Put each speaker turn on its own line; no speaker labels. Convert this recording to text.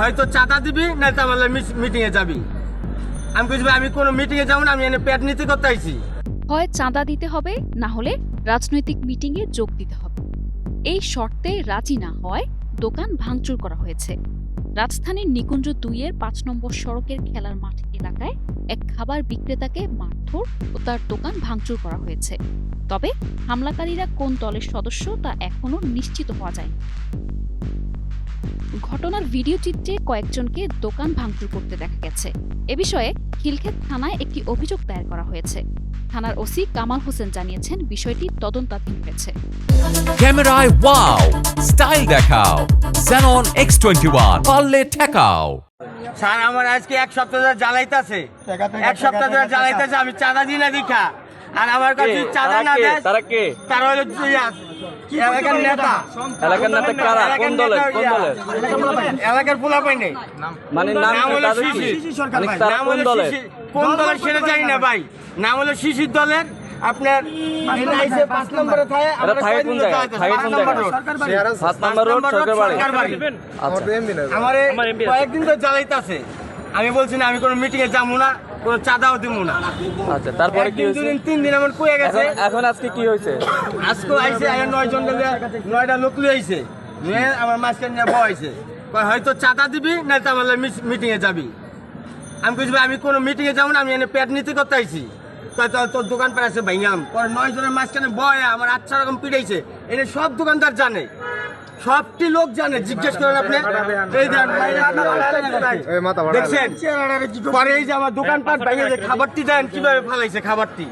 হয়তো চাঁদা দিবি না তো আমার মিটিং এ যাবি। আমি বুঝবি আমি কোনো মিটিং এ যাব না, আমি এনে পেট নিতে করতে আইছি।
হয় চাঁদা দিতে হবে, না হলে রাজনৈতিক মিটিংয়ে যোগ দিতে হবে। এই শর্তে রাজি না হয় দোকান ভাঙচুর করা হয়েছে। রাজধানীর নিকুঞ্জ দুইয়ের পাঁচ নম্বর সড়কের খেলার মাঠ এলাকায় এক খাবার বিক্রেতাকে মারধর ও তার দোকান ভাঙচুর করা হয়েছে। তবে হামলাকারীরা কোন দলের সদস্য তা এখনও নিশ্চিত হওয়া যায়নি। ঘটনার ভিডিও চিত্রে কয়েকজনকে দোকান ভাঙচুর করতে দেখা গেছে। এ বিষয়ে খিলক্ষেত থানায় একটি অভিযোগ দায়ের করা হয়েছে। থানার ওসি কামাল হোসেন জানিয়েছেন বিষয়টি তদন্তাধীন রয়েছে
ক্যামেরায় ওয়াও স্টাইল দেখাও Xenon X21 পারলে ঠেকাও।
স্যার আমার আজকে এক সপ্তাহ ধরে জ্বালাইতেছে। এক সপ্তাহ ধরে জ্বালাইতেছে আমি চাঁদা দিই না দীক্ষা আর আমার কাছে চাঁদা না দেয়
তারা কে?
তার হলো এলাকার নেতা?
এলাকার নেতা কারা? কোন দলের? কোন দলের?
এলাকার পোলা পাই নেই
মানে নাম
হলো
মানে তারা কোন
হলো
দলের?
কোন দলের সেটা জানি না ভাই। নাম হলো শিশির দলের। আপনার পাঁচ নম্বরে থাকে আমরা
থাকে কোন জায়গায়? থাকে কোন জায়গায়? সাত নম্বর রোড সরকার বাড়ি।
সরকার বাড়ি।
আচ্ছা।
আমার কয়েকদিন তো জ্বালাইতেছে। আমি বলছি না আমি কোনো মিটিং এ যাব না। কোনো চাঁদাও দিব না।
আচ্ছা তারপরে কি হয়েছে?
দুদিন তিন দিন আমার কয়ে গেছে।
এখন আজকে কি হয়েছে?
আজকে আইছে আর নয় জন নয়টা লোক লিয়ে আইছে। নিয়ে আমার মাঝখানে নিয়ে বয়ছে কয় হয়তো চাঁদা দিবি না তো আমার মিটিং এ যাবি। আমি বুঝবি আমি কোনো মিটিং এ যাব না আমি এনে পেট নীতি করতে আইছি। তোর দোকান পার আছে ভাইয়াম পরে নয় জনের মাঝখানে বয় আমার আচ্ছা রকম পিটাইছে এটা সব দোকানদার জানে। সবটি লোক জানে জিজ্ঞেস করেন আপনি? দেখছেন? পরে এই যে আমার দোকানপাট যে খাবারটি দেন কীভাবে ফালাইছে খাবারটি?